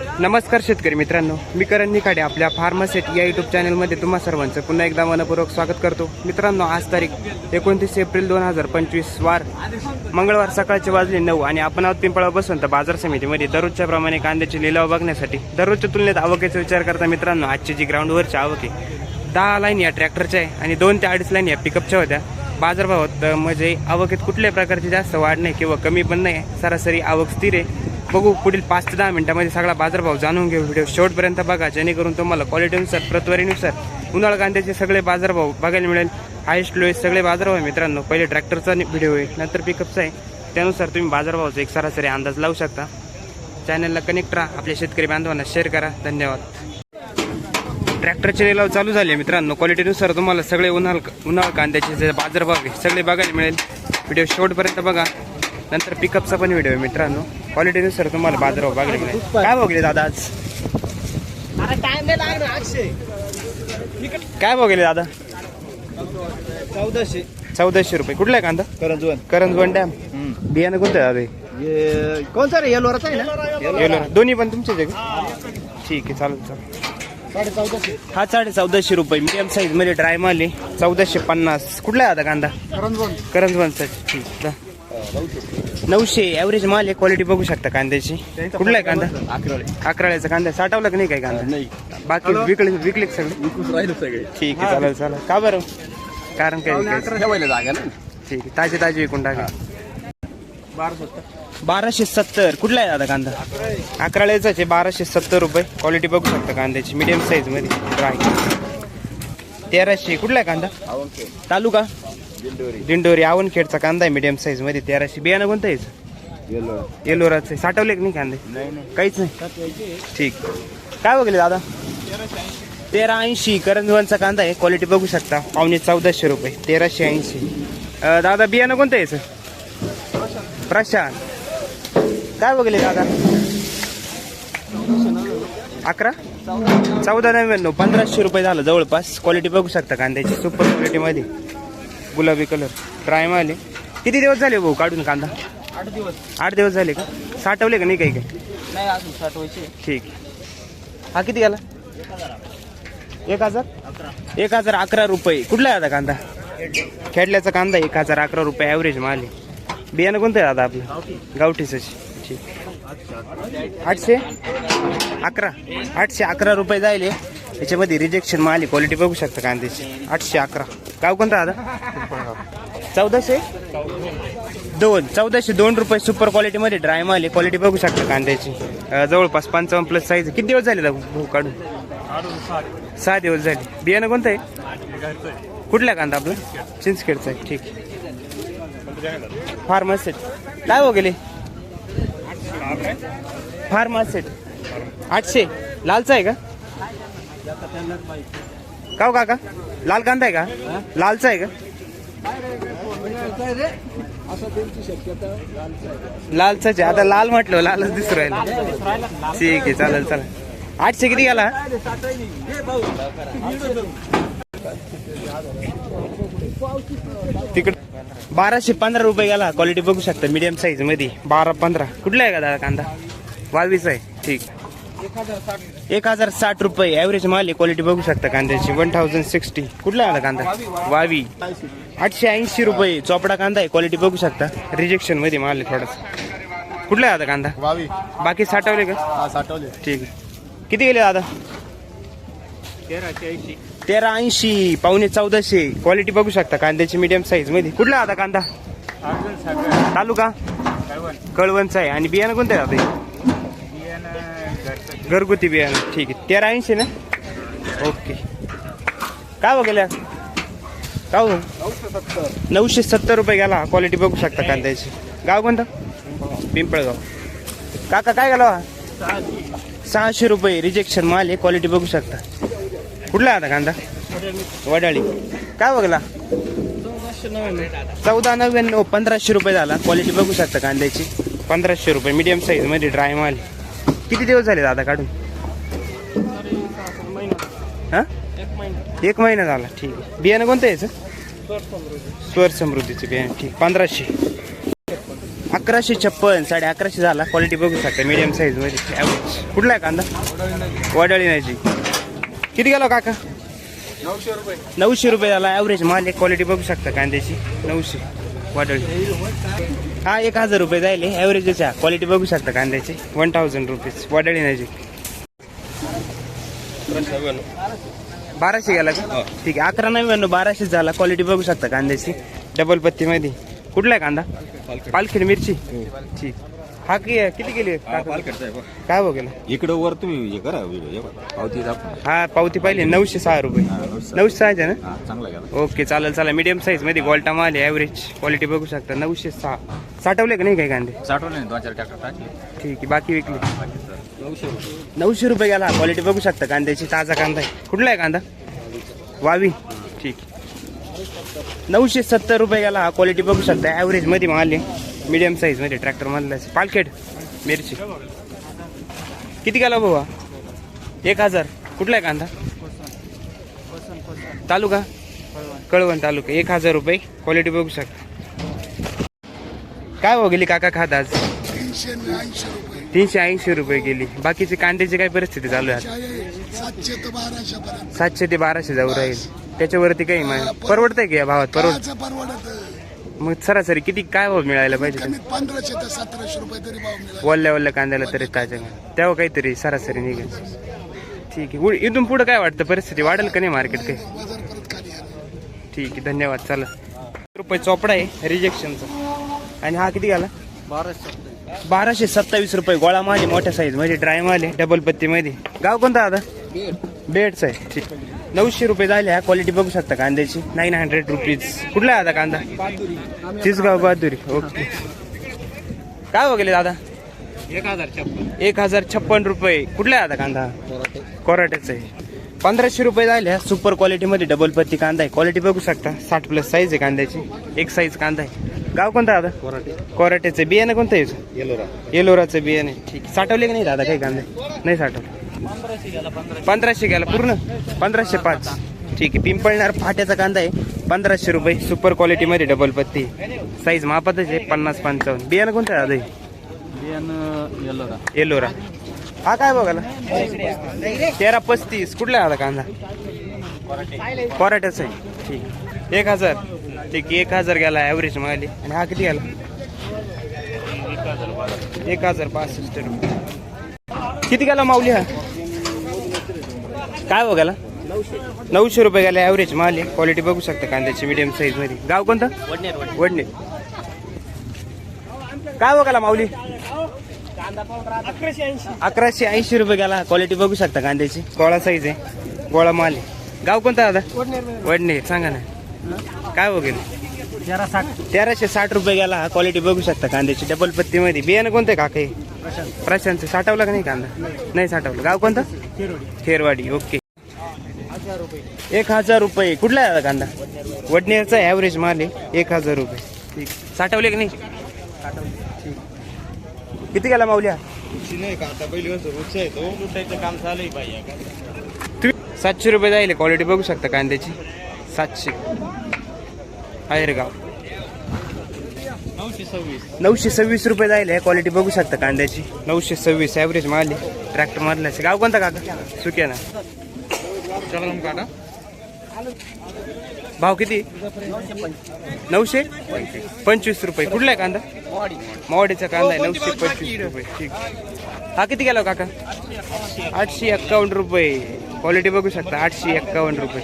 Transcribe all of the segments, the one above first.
नमस्कार शेतकरी मित्रांनो मी करण निखाडे आपल्या फार्मासेट या युट्यूब चॅनलमध्ये तुम्हा सर्वांचं पुन्हा एकदा मनपूर्वक स्वागत करतो. मित्रांनो आज तारीख एकोणतीस एप्रिल दोन हजार पंचवीस वार मंगळवार सकाळचे वाजले नऊ आणि आपण आहोत पिंपळा बसून तर बाजार समितीमध्ये. दररोजच्या प्रमाणे कांद्याचे लिलाव बघण्यासाठी दररोजच्या तुलनेत आवकेचा विचार करता मित्रांनो आजची जी ग्राउंडवरची आवके दहा लाईन या ट्रॅक्टरच्या आहे आणि दोन ते अडीच लाईन या पिकअपच्या होत्या. बाजारभावात म्हणजे आवकेत कुठल्याही प्रकारची जास्त वाढ नाही किंवा कमी पण नाही सरासरी आवक स्थिर आहे. बघू पुढील पाच ते दहा मिनिटामध्ये सगळा बाजारभाव जाणून घेऊ. व्हिडिओ शेवटपर्यंत बघा जेणेकरून तुम्हाला क्वालिटीनुसार प्रतवारीनुसार उन्हाळा कांद्याचे सगळे बाजारभाव बघायला मिळेल. हायस्ट लोएस्ट सगळे बाजारभाव आहे मित्रांनो. पहिले ट्रॅक्टरचा व्हिडिओ आहे नंतर पिकअपचा आहे. त्यानुसार तुम्ही बाजारभावाचा एक सरासरी अंदाज लावू शकता. चॅनलला कनेक्ट राहा. आपल्या शेतकरी बांधवांना शेअर करा. धन्यवाद. ट्रॅक्टरचे लिलाव चालू झाले मित्रांनो. क्वालिटीनुसार तुम्हाला सगळे उन्हाळ उन्हाळ कांद्याचे जे बाजारभाव आहे सगळे बघायला मिळेल. व्हिडिओ शेवटपर्यंत बघा. नंतर पिकअपचा पण व्हिडिओ आहे मित्रांनो. क्वालिटीनुसार तुम्हाला बाजारभाव बघायला मिळेल. काय बघले दादा आज? काय बघले दादा? चौदाशे. चौदाशे रुपये. कुठला आहे कांदा? करंजवन करंजवन डॅम. बियाणं कोणतं आहे दादा कोणता रे? येलोराच आहे ना? येलो दोन्ही पण तुमचेच आहे का? ठीक आहे चालेल चालेल. हा साडे चौदाशे रुपये. मीडियम साईजमध्ये ड्राय माल आहे. चौदाशे पन्नास. कुठला आहे आता कांदा? करंजवन करंजवनचा ठीक दा. नऊशे ॲव्हरेज माल आहे क्वालिटी बघू शकता कांद्याची. कुठला आहे कांदा? अकराळे अकराळ्याचा कांदा. साठवला की नाही काय कांदा? नाही. बाकी विकले विकले का सगळे. विकून राहिलो सगळे. ठीक आहे चालेल चालेल. का बरं? कारण काय विकायचं? ठेवायला जागा ना ठीक आहे ताजे ताजे विकून टाका. बाराशे सत्तर. कुठला आहे दादा कांदा? अकराळ्याचाच आहे बाराशे सत्तर रुपये. क्वालिटी बघू शकता कांद्याची मीडियम साईजमध्ये. ड्राय तेराशे. कुठला आहे कांदा? तालुका? दिंडोरी. दिंडोरी आवनखेडचा कांदा आहे मीडियम साईजमध्ये. तेराशे बियाणं कोणतं यायचं येलो. येलोराचे साठवले की नाही कांदे? नाही नाही. काहीच नाही. ठीक. काय बघले दादा? तेरा ऐंशी करंजवांचा कांदा आहे. क्वालिटी बघू शकता. पावणे चौदाशे रुपये. तेराशे ऐंशी. अं, दादा बियाणं कोणतं यायचं प्रशांत. काय बघले दादा? अकरा? चौदा नव्याण्णव. पंधराशे रुपये झालं जवळपास. क्वालिटी बघू शकता कांद्याची. सुपर क्वालिटीमध्ये गुलाबी कलर. ड्राय माल आहे किती दिवस झाले भाऊ काढून कांदा? आठ दिवस. आठ दिवस झाले का? साठवले का नाही काही काही? नाही अजून साठवायचे. ठीक. हा किती गेला? एक हजार? एक हजार अकरा रुपये. कुठला आहे दादा कांदा? खेडल्याचा कांदा एक हजार अकरा रुपये ॲव्हरेज माल आहे. बियाणं कोणतं आहे दादा आपलं? गावठीच ठीक. आठशे? अकरा. आठशे अकरा रुपये जायले. याच्यामध्ये रिजेक्शन माल आहे. क्वालिटी बघू शकता कांद्याची. आठशे अकरा. गाव कोणतं आता? चौदाशे? दोन चौदाशे दोन रुपये सुपर क्वालिटीमध्ये ड्राय माल आहे. क्वालिटी बघू शकता कांद्याची. जवळपास पंचावन्न प्लस साईज किती दिवस झाले भाऊ काढून? सहा दिवस झाले. बियाणं कोणतं आहे? कुठला कांदा आपला? चिंचखेडचा आहे. ठीक. फार्मासेट काय हो गेले? फार्मासेट आठशे. लालचा आहे का? का हो काका? लाल कांदा आहे का? लालचा आहे का? लालचाच आहे. आता लाल म्हटलं लालच दिसू राहिलं. ठीक आहे चालेल चालेल. आठशे किती गेला? तिकडे बाराशे पंधरा रुपये गेला. क्वालिटी बघू शकता मीडियम साईजमध्ये बारा पंधरा. कुठला आहे का दादा कांदा? बावीस आहे. ठीक. एक हजार साठ रुपये. ॲव्हरेज माल क्वालिटी बघू शकता कांद्याची. वन थाउजंड सिक्स्टी कुठला आला कांदा? वावी. आठशे ऐंशी रुपये. चोपडा कांदा आहे क्वालिटी बघू शकता. रिजेक्शनमध्ये माल आहे थोडासा. कुठला आहे आता कांदा? वावी. बाकी साठवले का? हा साठवले. ठीक आहे. किती गेले दादा? तेराशे ऐंशी. तेरा ऐंशी पावणे चौदाशे. क्वालिटी बघू शकता कांद्याची मीडियम साईजमध्ये. कुठला आता कांदा? तालुका? कळवणचा आहे. आणि बियाणं कोणतं आहे आता? हे? घरगुती बियाणं. ठीक आहे. तेरा ऐंशी ना? ओके. काय बघेल का हो नऊशे सत्तर रुपये गेला. क्वालिटी बघू शकता कांद्याची. गाव कोणतं? पिंपळगाव. काका काय गेला? हा? सहाशे रुपये रिजेक्शन माल आहे. क्वालिटी बघू शकता. कुठला आता कांदा? वडाळी. काय बघला चौदा नव्याण्णव पंधराशे रुपये झाला. क्वालिटी बघू शकता कांद्याची. पंधराशे रुपये. मीडियम साईजमध्ये ड्राय माल किती दिवस झाले दादा काढून? हा? एक महिना झाला ठीक आहे. बियाणं कोणतं यायचं स्वर समृद्धीचं बियाणं ठीक. पंधराशे. अकराशे छप्पन साडे अकराशे झाला. क्वालिटी बघू शकता मिडियम साईजमध्ये. ॲव्हरेज कुठला आहे कांदा? वडाळी नाही किती गेलो हो काका? नऊशे रुपये. नऊशे रुपये झाला. ॲव्हरेज माल एक क्वालिटी बघू शकता कांद्याची. नऊशे. वादळी. हा एक हजार रुपये जाईल ॲव्हरेजच क्वालिटी बघू शकता कांद्याची. वन थाउजंड रुपीज वादळी नाही बाराशे गेला का? ठीक आहे. अकरा नव्याण्णव बाराशे झाला. क्वालिटी बघू शकता कांद्याची. डबल पत्तीमध्ये कुठला आहे कांदा? पालखी मिरची. ठीक. हा कि किती गेली? काय गेला इकडं वर तुम्ही हे करा हे बघा. पावती दाखवा. हा पावती पाहिली नऊशे सहा रुपये. नऊशे सहाचे ना? हा, चांगला गेला. ओके चालेल चालेल. मीडियम साईजमध्ये गोल्टा माल आहे ॲव्हरेज क्वालिटी बघू शकता. नऊशे सहा. साठवले का नाही काही कांदे? साठवले नाही दोन चार ट्रॅक्टर टाकले. ठीक आहे बाकी विकली. नऊशे रुपये. नऊशे रुपये गेला. क्वालिटी बघू शकता कांद्याची. ताजा कांदा आहे. कुठला आहे कांदा? वावी. ठीक नऊशे सत्तर रुपये गेला. हा क्वालिटी बघू शकता. ॲव्हरेजमध्ये माल आहे. मीडियम साईजमध्ये ट्रॅक्टर मधला पालखेड मिरची. किती गेला भाऊ एक हजार. कुठला आहे कांदा? तालुका? कळवण तालुका. एक हजार रुपये. क्वालिटी बघू शकता. काय हो गेली काका खात आज? तीनशे ऐंशी रुपये गेली. बाकीचे कांद्याची काय परिस्थिती चालू आहे? सातशे ते बाराशे जाऊ राहील. त्याच्यावरती काही मग परवडतंय का या भावात? परवड परवडत. मग सरासरी किती काय भाव मिळायला पाहिजे? कमीत पंधराशे ते सतराशे रुपये तरी भाव मिळाला वल्ल्या वल्ल्या कांद्याला तरी ताज्या तेव्हा काहीतरी सरासरी निघेल. ठीक आहे. उड- इथून पुढे काय वाटतं? परिस्थिती वाढेल का नाही मार्केट काही बाजार परत खाली आला. ठीक आहे. धन्यवाद. चला. रुपये चोपडा आहे रिजेक्शनचा आणि हा किती गेला? बाराशे बाराशे सत्तावीस रुपये. गोळा माल आहे मोठ्या साईजमध्ये. ड्राय माल आहे डबल पत्ती मध्ये. गाव कोणता आता बेडच आहे. ठीक. नऊशे रुपये झाले हा क्वालिटी बघू शकता कांद्याची. नाईन हंड्रेड रुपीज कुठला आहे आता कांदा? चिसगाव बहादुरी. ओके काय गेले दादा? एक हजार छप्पन एक हजार छप्पन रुपये. कुठला आहे आता कांदा? कोराट्याचा आहे. पंधराशे रुपये झाले हा सुपर क्वालिटीमध्ये डबल पत्ती कांदा आहे. क्वालिटी बघू शकता. साठ प्लस साईज आहे कांद्याची. एक साईज कांदा आहे. गाव कोणता दादा? कोराटे. कोराट्याचं बियाणं कोणतं आहे? येलोरा. येलोराचं बियाणे ठीक. साठवले की नाही दादा काही कांदे? नाही साठवले. पंधराशे गेला पूर्ण? पंधराशे पाच. ठीक आहे. पिंपळणार फाट्याचा कांदा आहे. पंधराशे रुपये. सुपर क्वालिटीमध्ये डबल पत्ती. साईज मापातच आहे. पन्नास पंचावन्न. बियाणं कोणतं आहे? बियाणं येलोरा हा काय बघायला? तेरा पस्तीस. कुठला दादा कांदा? पराठ्याचा आहे. ठीक एक हजार. ठीक आहे, एक हजार गेला ॲव्हरेज मागली. आणि हा किती गेला एक हजार पासष्ट रुपये. किती गेला माऊली हा? काय बघायला नऊशे रुपये गेला ॲव्हरेज माल आहे. क्वालिटी बघू शकता कांद्याची मीडियम साईजमध्ये. गाव कोणतं? वडनेर वडनेर. वडणे काय बघायला माऊली? अकराशे ऐंशी. रुपये गेला. क्वालिटी बघू शकता कांद्याची. गोळा साईज आहे. गोळा माल आहे. गाव कोणता दादा? वडनेर वडणे सांगा ना. काय हो गेलं? साठ. तेराशे साठ रुपये गेला. हा क्वालिटी बघू शकता कांद्याची. डबल पत्तीमध्ये बियाणं कोणतं आहे काका हे? प्रशांत. साठवला का नाही कांदा? नाही साठवलं. गाव कोणतं? खेरवाडी. ओके. एक हजार रुपये. कुठला आहे कांदा? वडनेरचा ॲव्हरेज माल आहे. एक हजार रुपये. ठीक. साठवले की नाही? ठीक. किती गेला माऊल्या काम आहे पाहिजे सातशे रुपये जाईल क्वालिटी बघू शकता कांद्याची. सातशे. गाव. नऊशे सव्वीस. नऊशे सव्वीस रुपये जाईल क्वालिटी बघू शकता कांद्याची. नऊशे सव्वीस ॲव्हरेज मारली ट्रॅक्टर मारला गाव कोणता काका? सुक्या ना. चला काटा भाव किती? नऊशे? पंचवीस रुपये. कुठला आहे कांदा? मोवाडीचा कांदा आहे. नऊशे पंचवीस रुपये. ठीक. हा किती गेला हो काका? आठशे एक्कावन्न रुपये. क्वालिटी बघू शकता. आठशे एक्कावन्न रुपये.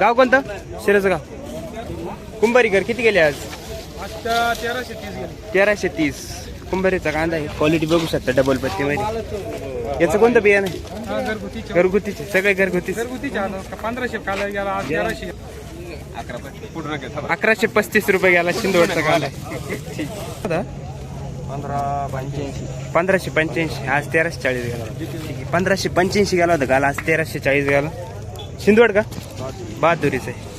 गाव कोणतं? शिरसगाव. गाव कुंभारीकर किती गेले आज? आता तेराशे तीस गेले. तेराशे तीस. कुंभारीचा कांदा आहे. क्वालिटी बघू शकता डबल पत्तीमध्ये याचं कोणतं बियाणं आहे? हा घरगुती घरगुतीचे. सगळे घरगुतीचे. घरगुतीचे आता पंधराशे काला गेला आज तेराशे. अकरा पूर्ण घेता अकराशे पस्तीस रुपये गेला शिंदवडचा कांदा. ठीक आता पंधरा पंच्याऐंशी. पंधराशे पंच्याऐंशी. आज तेराशे चाळीस गेला. ठीक आहे पंधराशे पंच्याऐंशी गेला होता काल. आज तेराशे चाळीस गेला. शिंदवड का? बहादुरीच आहे.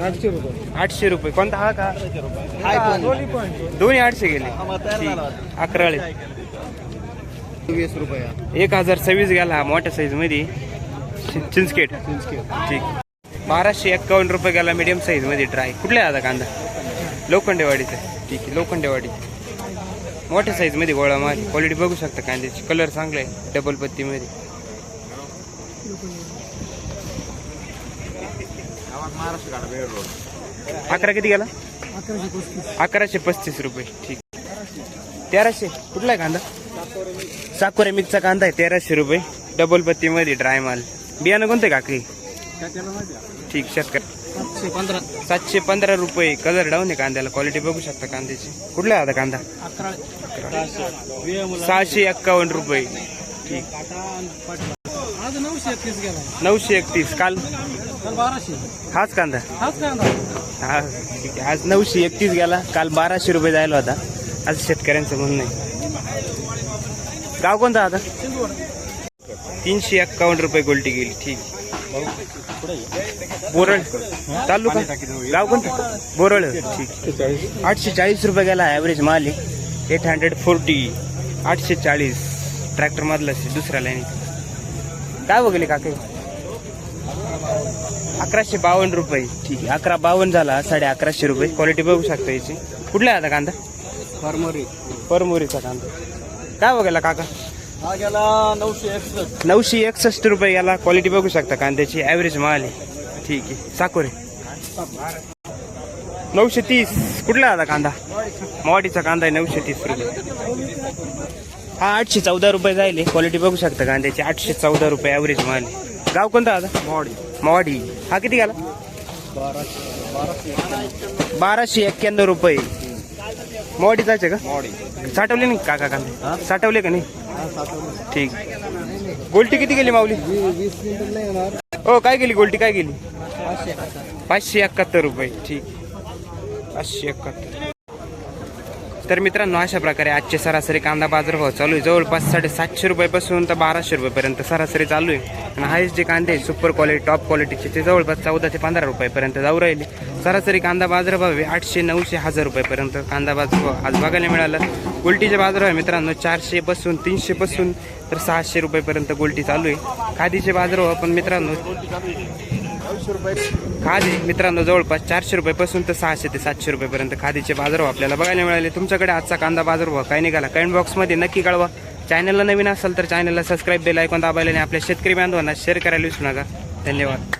आठशे रुपये. आठशे रुपये. कोणता हा का? दोन्ही पण. दोन्ही आठशे गेले. ठीक. अकराळे. वीस रुपये. एक हजार सव्वीस गेला हा मोठ्या साईजमध्ये. चि- चिंचखेड ठीक. बाराशे एक्कावन्न रुपये गेला मीडियम साईजमध्ये ड्राय कुठल्या आता कांदा? लोखंडेवाडीचा. ठीक आहे लोखंडेवाडी. मोठ्या साईजमध्ये गोळा माल. क्वालिटी बघू शकता कांद्याची. कलर चांगला आहे डबल अकरा किती गेला? अकराशे पस्तीस रुपये. ठीक. तेराशे. कुठला आहे कांदा? साकोरे मिक्सचा कांदा आहे तेराशे रुपये. डबल पत्ती मध्ये ड्राय माल. बियाणं कोणतं काकी ठीक शेतकरी. पंधरा सातशे पंधरा रुपये. कलर डाऊन आहे कांद्याला. क्वालिटी बघू शकता कांद्याची. कुठला आहे आता कांदा? सहाशे एक्कावन्न रुपये. ठीक. आज नऊशे एकतीस गेला. नऊशे एकतीस. काल बाराशे. हाच कांदा. हाच कांदा. हा ठीक आहे. आज नऊशे एकतीस गेला. काल बाराशे रुपये जायला होता. आज शेतकऱ्यांचं म्हणणं आहे. गाव कोणता आता? तीनशे एक्कावन्न रुपये गोल्टी गेली. ठीक. बोरळ. तालुका? गाव कोणतं? बोरळ. ठीक. आठशे चाळीस रुपये गेला ॲव्हरेज माल एट हंड्रेड फोर्टी आठशे चाळीस. ट्रॅक्टर मधला दुसऱ्या लाईन काय बघले काके? अकराशे बावन्न रुपये. ठीक आहे अकरा बावन्न झाला साडे अकराशे रुपये. क्वालिटी बघू शकता याची. कुठला आहे आता कांदा? फार्मरी परमोरीचा कांदा. काय बघायला काका? नऊशे एकसष्ट. नऊशे एकसष्ट रुपये याला क्वालिटी बघू शकता कांद्याची. ॲव्हरेज माल आहे. ठीक आहे साकोरे नऊशे तीस. कुठला आता कांदा? मवाडीचा कांदा आहे नऊशे तीस रुपये. हा आठशे चौदा रुपये जाईल क्वालिटी बघू शकता कांद्याची. आठशे चौदा रुपये ॲव्हरेज माल गाव कोणता आता मवाडी मवाडी हा किती गेला? बाराशे एक्क्याण्णव रुपये. मवाडी जायचे का? साठवले नाही काका कांदे? साठवले का नाही? ठीक. गोल्टी किती गेली माऊली? हो काय गेली गोल्टी? काय गेली. पाचशे एकाहत्तर रुपये. ठीक. पाचशे एकाहत्तर. तर मित्रांनो अशा प्रकारे आजचे सरासरी कांदा बाजारभाव चालू आहे. जवळपास साडेसातशे रुपयापासून तर बाराशे रुपयेपर्यंत सरासरी चालू आहे. आणि हायस्ट जे कांदे सुपर क्वालिटी टॉप क्वालिटीचे ते जवळपास चौदा ते पंधरा रुपयापर्यंत जाऊ राहिले. सरासरी कांदा बाजारभाव आहे आठशे नऊशे हजार रुपयेपर्यंत कांदा बाजारभाव आज बघायला मिळाला. गोल्टीचे बाजार आहे मित्रांनो चारशेपासून तीनशेपासून तर सहाशे रुपयेपर्यंत गोल्टी चालू आहे. खादीचे बाजारभाव पण मित्रांनो खादी मित्रांनो जवळपास चारशे रुपयापासून तर सहाशे ते सातशे रुपयेपर्यंत खादीचे बाजारभाव आपल्याला बघायला मिळाले. तुमच्याकडे आजचा कांदा बाजारभाव काय निघाला? कमेंट बॉक्समध्ये नक्की कळवा. चॅनलला नवीन असाल तर चॅनलला सबस्क्राईब बेल ऐकून दाबायला आणि आपल्या शेतकरी बांधवांना शेअर करायला विसरू नका. धन्यवाद.